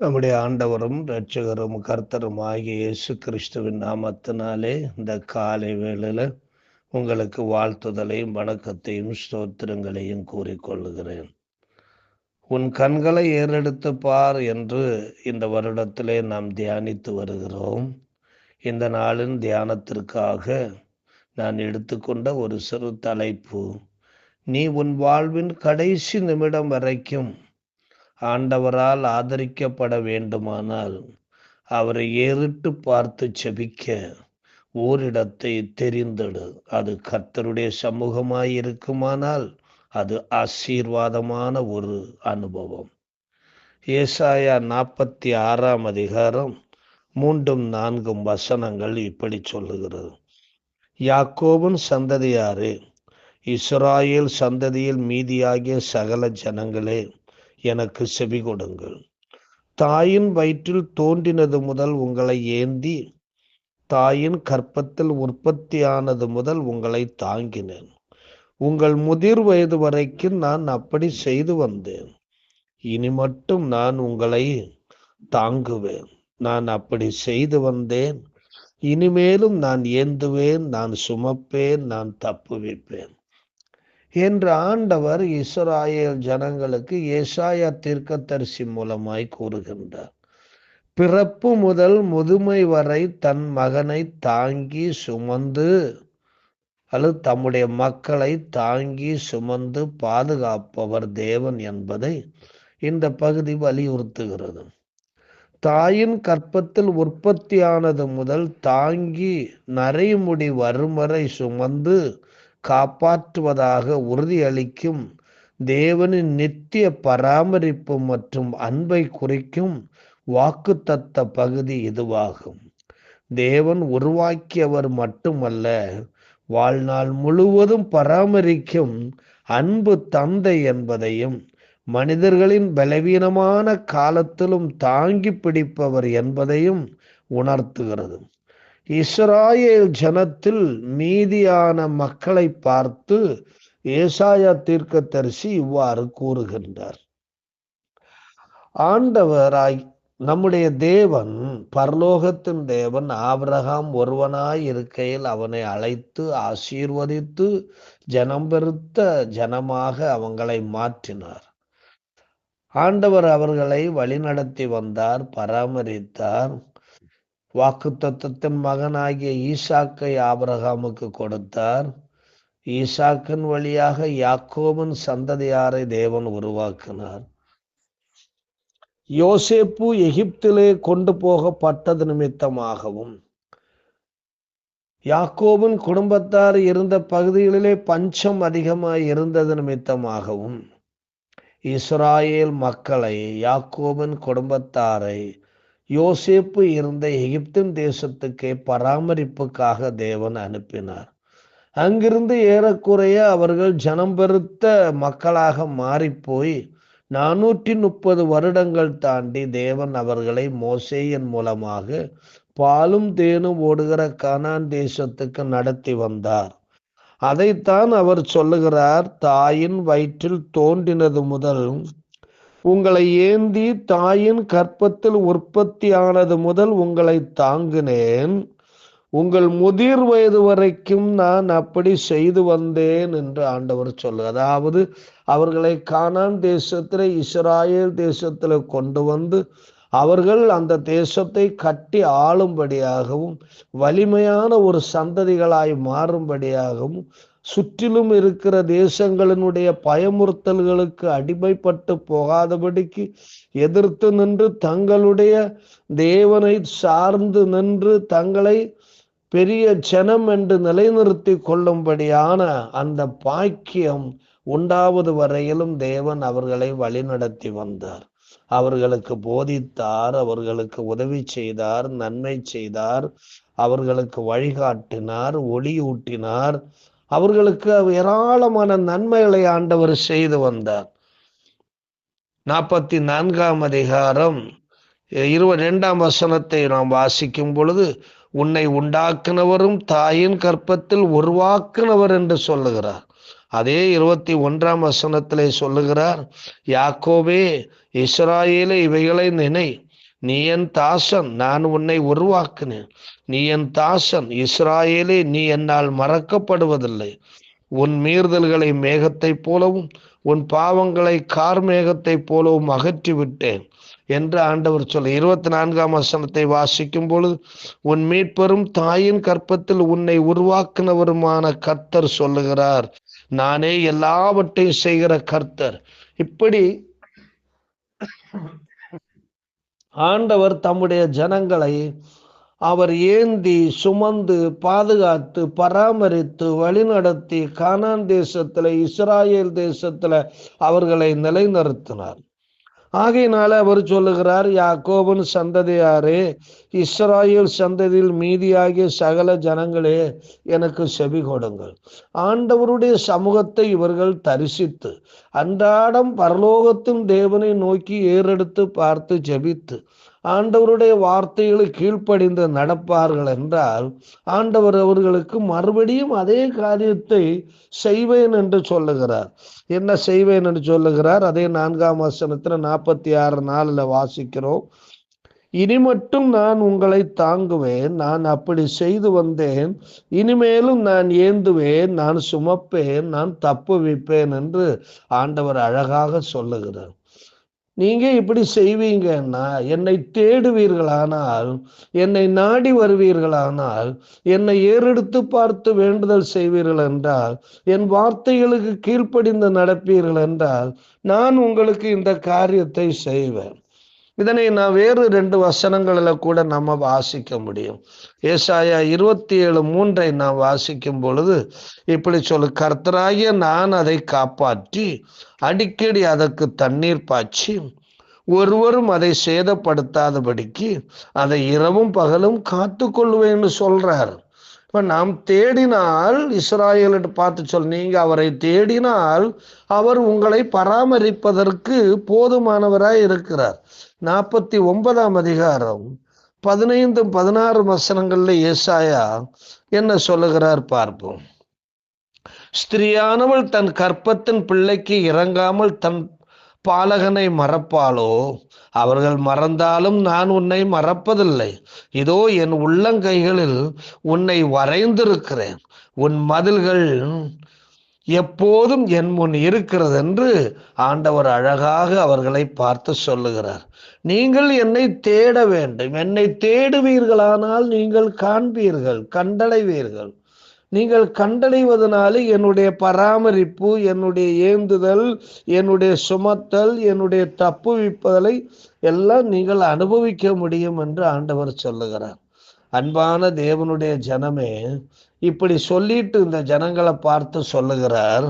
நம்முடைய ஆண்டவரும் இரட்சகரும் கர்த்தரும் ஆகிய இயேசு கிறிஸ்துவின் நாமத்தினாலே இந்த காலை வேளையில் உங்களுக்கு வாழ்த்துதலையும் வணக்கத்தையும் ஸ்தோத்திரங்களையும் கூறிக்கொள்கிறேன் உன் கண்களை ஏறெடுத்து பார் என்று இந்த வருடத்திலே நாம் தியானித்து வருகிறோம். இந்த நாளின் தியானத்திற்காக நான் எடுத்துக்கொண்ட ஒரு சிறு தலைப்பு நீ உன் வாழ்வின் கடைசி நிமிடம் வரைக்கும் ஆண்டவரால் ஆதரிக்கப்பட வேண்டுமானால் அவரை ஏறிட்டு பார்த்து செபிக்க ஓரிடத்தை தெரிந்தெடு. அது கர்த்தருடைய சமூகமாய் இருக்குமானால் அது ஆசீர்வாதமான ஒரு அனுபவம். ஏசாயா நாற்பத்தி ஆறாம் அதிகாரம் மூன்றும் நான்கும் வசனங்கள் இப்படி சொல்லுகிறது. யாக்கோபின் சந்ததியாரே இஸ்ராயேல் சந்ததியில் மீதியாகிய சகல ஜனங்களே எனக்கு செவி கொடுங்கள். தாயின் வயிற்றில் தோன்றினது முதல் உங்களை ஏந்தி தாயின் கற்பத்தில் உற்பத்தியானது முதல் உங்களை தாங்கினேன். உங்கள் முதிர் வயது வரைக்கும் நான் அப்படி செய்து வந்தேன். இனி மட்டும் நான் உங்களை தாங்குவேன். நான் அப்படி செய்து வந்தேன். இனிமேலும் நான் ஏந்துவேன் நான் சுமப்பேன் நான் தப்புவிப்பேன். என்று ஆண்டவர் இஸ்ராயேல் ஜனங்களுக்கு ஏசாயா தீர்க்கதரிசி மூலமாய் கூறுகின்றார். பிறப்பு முதல் முதுமை வரை தன் மகனை தாங்கி சுமந்து அல்லது தம்முடைய மக்களை தாங்கி சுமந்து பாதுகாப்பவர் தேவன் என்பதை இந்த பகுதி வலியுறுத்துகிறது. தாயின் கற்பத்தில் உற்பத்தியானது முதல் தாங்கி நரைமுடி வரும் வரை சுமந்து காப்பாற்றுவதாக உறுதியளிக்கும். தேவனின் நித்திய பராமரிப்பு மற்றும் அன்பை குறிக்கும் வாக்குத்தத்த பகுதி இதுவாகும். தேவன் உருவாக்கியவர் மட்டுமல்ல வாழ்நாள் முழுவதும் பராமரிக்கும் அன்பு தந்தை என்பதையும் மனிதர்களின் பலவீனமான காலத்திலும் தாங்கி பிடிப்பவர் என்பதையும் உணர்த்துகிறது. இஸ்ராயேல் ஜனத்தில் மீதியான மக்களை பார்த்து ஏசாயா தீர்க்கதரிசி இவ்வாறு கூறுகின்றார். ஆண்டவராய் நம்முடைய தேவன் பரலோகத்தின் தேவன் ஆபிரகாம் ஒருவனாய் இருக்கையில் அவனை அழைத்து ஆசீர்வதித்து ஜனம் பெருத்த ஜனமாக அவங்களை மாற்றினார். ஆண்டவர் அவர்களை வழிநடத்தி வந்தார் பராமரித்தார் வாக்குத்தத்தின் மகனாகிய ஈசாக்கை ஆபரகாமுக்கு கொடுத்தார். ஈசாக்கின் வழியாக யாக்கோபின் சந்ததியாரை தேவன் உருவாக்கினார். யோசேப்பு எகிப்திலே கொண்டு போகப்பட்டது நிமித்தமாகவும் யாக்கோபின் குடும்பத்தார் இருந்த பகுதிகளிலே பஞ்சம் அதிகமாய் இருந்தது நிமித்தமாகவும் இஸ்ராயேல் மக்களை யாக்கோபின் குடும்பத்தாரை யோசேப்பு இருந்த எகிப்தின் தேசத்துக்கு பராமரிப்புக்காக தேவன் அனுப்பினார். அங்கிருந்து ஏறக்குறைய அவர்கள் ஜனம் பெருத்த மக்களாக மாறிப்போய் நானூற்றி முப்பது வருடங்கள் தாண்டி தேவன் அவர்களை மோசேயின் மூலமாக பாலும் தேனும் ஓடுகிற கனான் தேசத்துக்கு நடத்தி வந்தார். அதைத்தான் அவர் சொல்லுகிறார் தாயின் வயிற்றில் தோன்றினது முதல் உங்களை ஏந்தி தாயின் கற்பத்தில் உற்பத்தியானது முதல் உங்களை தாங்கினேன். உங்கள் முதிர் வயது வரைக்கும் நான் அப்படி செய்து வந்தேன் என்று ஆண்டவர் சொல்லு அதாவது அவர்களை கானான் தேசத்தில் இஸ்ராயல் தேசத்தில் கொண்டு வந்து அவர்கள் அந்த தேசத்தை கட்டி ஆளும்படியாகவும் வலிமையான ஒரு சந்ததிகளாய் மாறும்படியாகவும் சுற்றிலும் இருக்கிற தேசங்களினுடைய பயமுறுத்தல்களுக்கு அடிமைப்பட்டு போகாதபடிக்கு எதிர்த்து நின்று தங்களுடைய தேவனை சார்ந்து நின்று தங்களை பெரிய ஜனம் என்று நிலைநிறுத்தி கொள்ளும்படியான அந்த பாக்கியம் உண்டாவது வரையிலும் தேவன் அவர்களை வழிநடத்தி வந்தார். அவர்களுக்கு போதித்தார் அவர்களுக்கு உதவி செய்தார் நன்மை செய்தார் அவர்களுக்கு வழிகாட்டினார் ஒளியூட்டினார் அவர்களுக்கு ஏராளமான நன்மைகளை ஆண்டவர் செய்து வந்தார். நாற்பத்தி நான்காம் அதிகாரம் இருபது ரெண்டாம் வசனத்தை நாம் வாசிக்கும் பொழுது உன்னை உண்டாக்குனவரும் தாயின் கற்பத்தில் உருவாக்குனவர் என்று சொல்லுகிறார். அதே இருபத்தி ஒன்றாம் வசனத்திலே சொல்லுகிறார் யாக்கோவே இஸ்ராயேலே இவைகளை நினை நீ என் தாசன் நான் உன்னை உருவாக்கினேன். நீ என் தாசன் இஸ்ராயேலே நீ என்னால் மறக்கப்படுவதில்லை. உன் மீறுதல்களை மேகத்தைப் போலவும் உன் பாவங்களை கார் மேகத்தைப் போலவும் அகற்றி விட்டேன் என்று ஆண்டவர் சொல்ல இருபத்தி நான்காம் வசனத்தை வாசிக்கும் பொழுது உன் மீட்பெரும் தாயின் கற்பத்தில் உன்னை உருவாக்கினவருமான கர்த்தர் சொல்லுகிறார். நானே எல்லாவற்றையும் செய்கிற கர்த்தர். இப்படி ஆண்டவர் தம்முடைய ஜனங்களை அவர் ஏந்தி சுமந்து பாதுகாத்து பராமரித்து வழிநடத்தி கானான் தேசத்துல இஸ்ராயேல் தேசத்துல அவர்களை நிலைநிறுத்தினார். ஆகையினால அவர் சொல்லுகிறார் யாக்கோபன் சந்ததியாரே இஸ்ராயேல் சந்ததியில் மீதியாகிய சகல ஜனங்களே எனக்கு செவி கொடுங்கள். ஆண்டவருடைய சமூகத்தை இவர்கள் தரிசித்து அன்றாடம் பரலோகத்தின் தேவனை நோக்கி ஏறெடுத்து பார்த்து ஜெபித்து ஆண்டவருடைய வார்த்தைகளை கீழ்ப்படிந்து நடப்பார்கள் என்றால் ஆண்டவர் அவர்களுக்கு மறுபடியும் அதே காரியத்தை செய்வேன் என்று சொல்லுகிறார். என்ன செய்வேன் என்று சொல்லுகிறார்? அதே நான்காம் வசனத்துல நாற்பத்தி ஆறு நாளில் வாசிக்கிறோம். இனி மட்டும் நான் உங்களை தாங்குவேன் நான் அப்படி செய்து வந்தேன். இனிமேலும் நான் ஏந்துவேன் நான் சுமப்பேன் நான் தப்பு வைப்பேன் என்று ஆண்டவர் அழகாக சொல்லுகிறார். நீங்க இப்படி செய்வீங்கன்னா என்னை தேடுவீர்களானால் என்னை நாடி வருவீர்களானால் என்னை ஏறெடுத்து பார்த்து வேண்டுதல் செய்வீர்கள் என்றால் என் வார்த்தைகளுக்கு கீழ்ப்படிந்து நடப்பீர்கள் என்றால் நான் உங்களுக்கு இந்த காரியத்தை செய்வேன். இதனை நான் வேறு ரெண்டு வசனங்களில் கூட நம்ம வாசிக்க முடியும். ஏசாயா இருபத்தி ஏழு மூன்றை நாம் வாசிக்கும் பொழுது இப்படி சொல்லு கர்த்தராகிய நான் அதை காப்பாற்றி அடிக்கடி அதற்கு தண்ணீர் பாய்ச்சி ஒருவரும் அதை சேதப்படுத்தாதபடிக்கு அதை இரவும் பகலும் காத்து கொள்வேன்னு சொல்றாரு. இப்ப நாம் தேடினால் இஸ்ராயலிட்டு பார்த்து சொல் நீங்கள் அவரை தேடினால் அவர் உங்களை பராமரிப்பதற்கு போதுமானவராய் இருக்கிறார். நாற்பத்தி ஒன்பதாம் அதிகாரம் பதினைந்து பதினாறு வசனங்கள்ல ஏசாயா என்ன சொல்லுகிறார் பார்ப்போம். ஸ்திரியானவள் தன் கற்பத்தின் பிள்ளைக்கு இறங்காமல் தன் பாலகனை மறப்பாளோ? அவர்கள் மறந்தாலும் நான் உன்னை மறப்பதில்லை. இதோ என் உள்ளங்கைகளில் உன்னை வரைந்திருக்கிறேன். உன் மதில்கள் எப்போதும் என் முன் இருக்கிறது என்று ஆண்டவர் அழகாக அவர்களை பார்த்து சொல்லுகிறார். நீங்கள் என்னை தேட வேண்டும். என்னை தேடுவீர்களானால் நீங்கள் காண்பீர்கள் கண்டடைவீர்கள். நீங்கள் கண்டடைவதனால என்னுடைய பராமரிப்பு என்னுடைய ஏந்துதல் என்னுடைய சுமத்தல் என்னுடைய தப்புவிப்பதலை எல்லாம் நீங்கள் அனுபவிக்க முடியும் என்று ஆண்டவர் சொல்லுகிறார். அன்பான தேவனுடைய ஜனமே இப்படி சொல்லிட்டு இந்த ஜனங்களை பார்த்து சொல்லுகிறார்.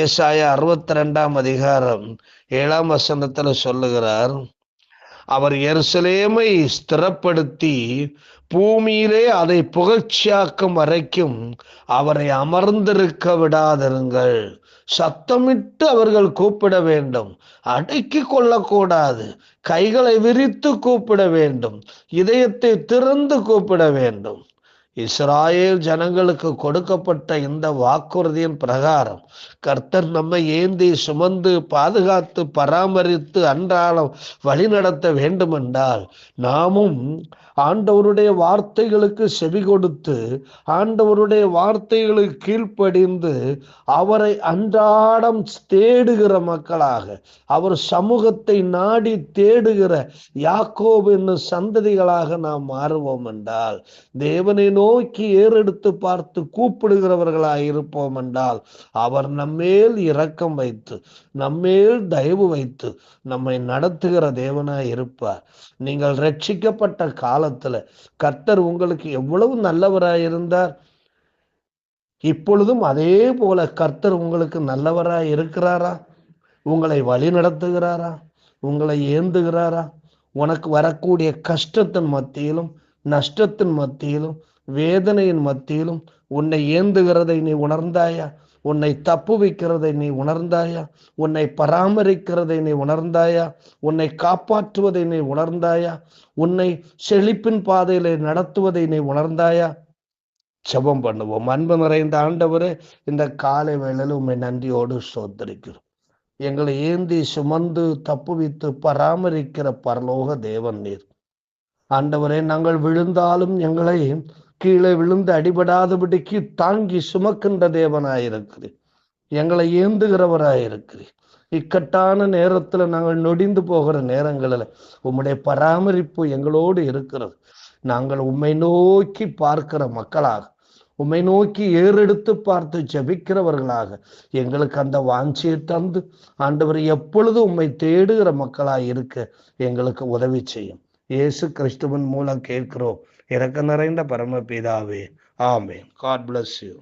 ஏசாய அறுபத்தி ரெண்டாம் அதிகாரம் ஏழாம் வசனத்துல சொல்லுகிறார். அவர் எருசலேமை ஸ்திரப்படுத்தி பூமியிலே அதை புகழ்ச்சியாக்கும் வரைக்கும் அவரை அமர்ந்திருக்க விடாதிருங்கள். சத்தமிட்டு அவர்கள் கூப்பிட வேண்டும். அடக்கி கொள்ளக்கூடாது. கைகளை விரித்து கூப்பிட வேண்டும். இதயத்தை திறந்து கூப்பிட வேண்டும். இஸ்ராயேல் ஜனங்களுக்கு கொடுக்கப்பட்ட இந்த வாக்குறுதியின் பிரகாரம் கர்த்தர் நம்மை ஏந்தி சுமந்து பாதுகாத்து பராமரித்து அன்றாடம் வழிநடத்த வேண்டுமென்றால் நாமும் ஆண்டவருடைய வார்த்தைகளுக்கு செவி கொடுத்து ஆண்டவருடைய வார்த்தைகளுக்கு கீழ்ப்படிந்து அவரை அன்றாடம் தேடுகிற மக்களாக அவர் சமூகத்தை நாடி தேடுகிற யாக்கோபு என்னும் சந்ததிகளாக நாம் மாறுவோம் என்றால் தேவனை நோக்கி ஏறெடுத்து பார்த்து கூப்பிடுகிறவர்களாக இருப்போம் என்றால் அவர் நம்மேல் இரக்கம் வைத்து நம்மேல் தயவு வைத்து நம்மை நடத்துகிற தேவனாய் இருப்பார். நீங்கள் ரட்சிக்கப்பட்ட காலத்துல கர்த்தர் உங்களுக்கு எவ்வளவு நல்லவராய் இருந்தார் இப்பொழுதும் அதே போல கர்த்தர் உங்களுக்கு நல்லவராய் இருக்கிறாரா உங்களை வழி நடத்துகிறாரா? உங்களை ஏந்துகிறாரா? உனக்கு வரக்கூடிய கஷ்டத்தின் மத்தியிலும் நஷ்டத்தின் மத்தியிலும் வேதனையின் மத்தியிலும் உன்னை ஏந்துகிறதை நீ உணர்ந்தாயா? உன்னை தப்பு வைக்கிறதை நீ உணர்ந்தாயா? உன்னை பராமரிக்கிறதை நீ உணர்ந்தாயா? உன்னை காப்பாற்றுவதை நீ உணர்ந்தாயா? உன்னை செழிப்பின் பாதையில நடத்துவதை நீ உணர்ந்தாயா? ஜெபம் பண்ணுவோம். அன்பு நிறைந்த ஆண்டவரே இந்த காலை வேளையில் உண்மை நன்றியோடு சோதரிக்கிறோம் எங்களை ஏந்தி சுமந்து தப்புவித்து பராமரிக்கிற பரலோக தேவன் நீர். ஆண்டவரே நாங்கள் விழுந்தாலும் எங்களை கீழே விழுந்து அடிபடாதபடிக்கு தாங்கி சுமக்கின்ற தேவனாயிருக்கிறேன் எங்களை ஏந்துகிறவராயிருக்கிறேன் இக்கட்டான நேரத்துல நாங்கள் நொடிந்து போகிற நேரங்களில் உம்முடைய பராமரிப்பு எங்களோடு இருக்கிறது. நாங்கள் உம்மை நோக்கி பார்க்கிற மக்களாக உம்மை நோக்கி ஏறெடுத்து பார்த்து ஜபிக்கிறவர்களாக எங்களுக்கு அந்த வாஞ்சியை தந்து ஆண்டவர் எப்பொழுது உம்மை தேடுகிற மக்களாக இருக்க எங்களுக்கு உதவி செய்யும். இயேசு கிறிஸ்துவன் மூலம் கேட்கிறோம். இறக்க நிறைந்த பரமபிதாவே. ஆமே காட் பிளஸ் யூ